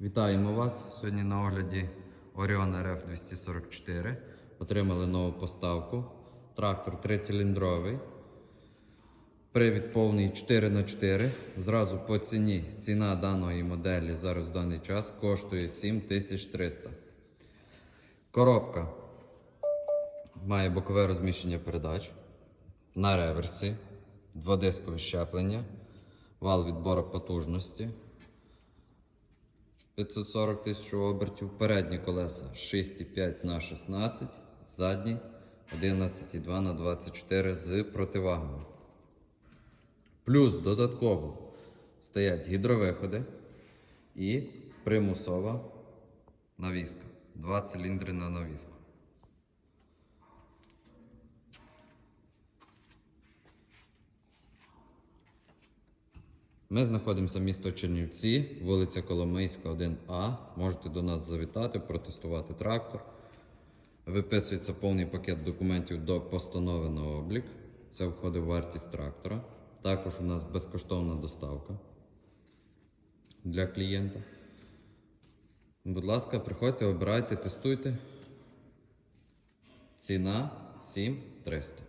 Вітаємо вас! Сьогодні на огляді Orion RF 244. Отримали нову поставку. Трактор трициліндровий. Привід повний 4х4. Зразу по ціні. Ціна даної моделі зараз в даний час коштує 7300. Коробка має бокове розміщення передач. На реверсі. Дводискове щеплення. Вал відбору потужності. 540 тисяч обертів, передні колеса 6,5 на 16, задні 11,2 на 24 з противагами. Плюс додатково стоять гідровиходи і примусова навіска. Два циліндри на навіску. Ми знаходимося місто Чернівці, вулиця Коломийська, 1А. Можете до нас завітати, протестувати трактор. Виписується повний пакет документів до постанови на облік. Це входить в вартість трактора. Також у нас безкоштовна доставка для клієнта. Будь ласка, приходьте, обирайте, тестуйте. Ціна 7300.